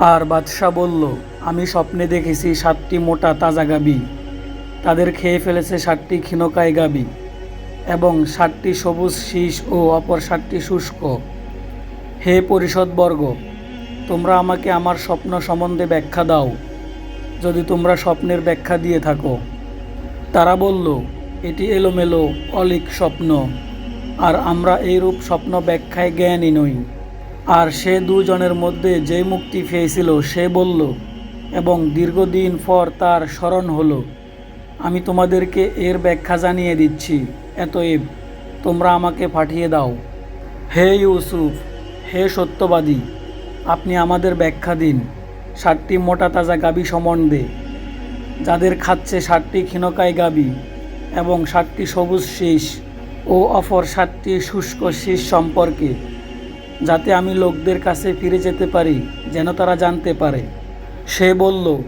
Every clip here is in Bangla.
আর বাদশাহ বলল, আমি স্বপ্নে দেখেছি সাতটি মোটা তাজা গাবি। তাদের খেয়ে ফেলেছে সাতটি ক্ষীণকায় গাবি এবং সাতটি সবুজ শীষ ও অপর সাতটি শুষ্ক। হে পরিষদবর্গ, তোমরা আমাকে আমার স্বপ্ন সম্বন্ধে ব্যাখ্যা দাও। যদি তোমরা স্বপ্নের ব্যাখ্যা দিয়ে থাকো। তারা বলল, এটি এলোমেলো, অলিক স্বপ্ন। আর আমরা এইরূপ স্বপ্ন ব্যাখ্যায় জ্ঞানী নই। আর সে দুজনের মধ্যে যে মুক্তি পেয়েছিল, সে বলল, এবং দীর্ঘদিন পর তার স্মরণ হলো। আমি তোমাদেরকে এর ব্যাখ্যা জানিয়ে দিচ্ছি। এতএব তোমরা আমাকে পাঠিয়ে দাও। হে ইউসুফ, হে সত্যবাদী, আপনি আমাদের ব্যাখ্যা দিন। ষাটটি মোটা তাজা গাবি সম্বন্ধে। যাদের খাচ্ছে ষাটটি ক্ষীণকায় গাবি এবং ষাটটি সবুজ শীষ ও অপর ষাটটি শুষ্ক শীষ সম্পর্কে যাতে আমি লোকদের কাছে ফিরে যেতে পারি, যেন তারা জানতে পারে। সে বলল,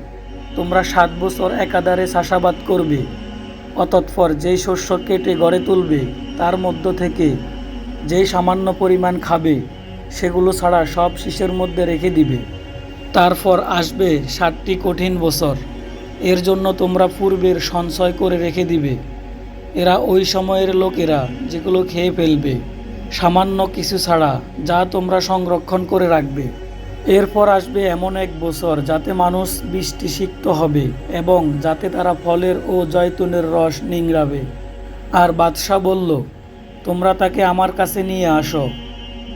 তোমরা সাত বছর একাধারে চাষাবাদ করবে, অতৎপর যেই শস্য কেটে গড়ে তুলবে, তার মধ্য থেকে যেই সামান্য পরিমাণ খাবে, সেগুলো ছাড়া সব শীষের মধ্যে রেখে দিবে। তারপর আসবে সাতটি কঠিন বছর। এর জন্য তোমরা পূর্বের সঞ্চয় করে রেখে দিবে। এরা ওই সময়ের লোকেরা যেগুলো খেয়ে ফেলবে। সামান্য কিছু ছাড়া যা তোমরা সংরক্ষণ করে রাখবে। এরপর আসবে এমন এক বছর যাতে মানুষ বৃষ্টি সিক্ত হবে এবং যাতে তারা ফলের ও জয়তুনের রস নিংড়াবে। আর বাদশাহ বলল, তোমরা তাকে আমার কাছে নিয়ে আসো।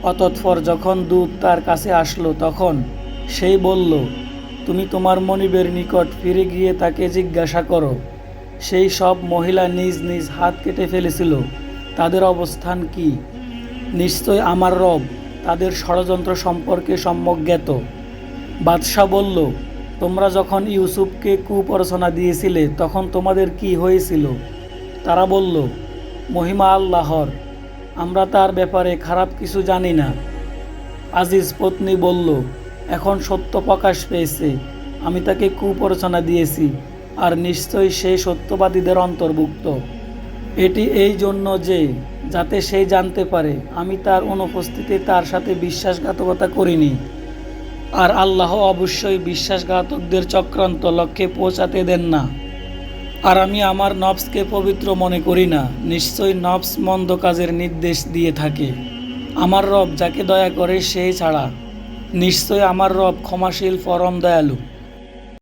অতৎপর যখন দুধ তার কাছে আসলো, তখন সেই বলল, তুমি তোমার মনিবের নিকট ফিরে গিয়ে তাকে জিজ্ঞাসা করো। সেই সব মহিলা নিজ নিজ হাত কেটে ফেলেছিল। তাদের অবস্থান কি? নিশ্চয় আমার রব তাদের ষড়যন্ত্র সম্পর্কে সম্যক জ্ঞাত। বাদশাহ বলল, তোমরা যখন ইউসুফকে কুপরচনা দিয়েছিলে, তখন তোমাদের কি হয়েছিল? তারা বলল, মহিমা আল্লাহর, আমরা তার ব্যাপারে খারাপ কিছু জানি না। আজিজ পত্নী বলল, এখন সত্য প্রকাশ পেয়েছে, আমি তাকে কুপরচনা দিয়েছি, আর নিশ্চয়ই সে সত্যবাদীদের অন্তর্ভুক্ত। এটি এই জন্য যে যাতে সে জানতে পারে, আমি তার অনুপস্থিতি তার সাথে বিশ্বাসঘাতকতা করিনি। আর আল্লাহ অবশ্যই বিশ্বাসঘাতকদের চক্রান্ত লক্ষ্যে পৌঁছাতে দেন না। আর আমি আমার নবসকে পবিত্র মনে করি না, নিশ্চয়ই নবস মন্দ কাজের নির্দেশ দিয়ে থাকে। আমার রব যাকে দয়া করে সেই ছাড়া নিশ্চয় আমার রব ক্ষমাশীল, পরম দয়ালু।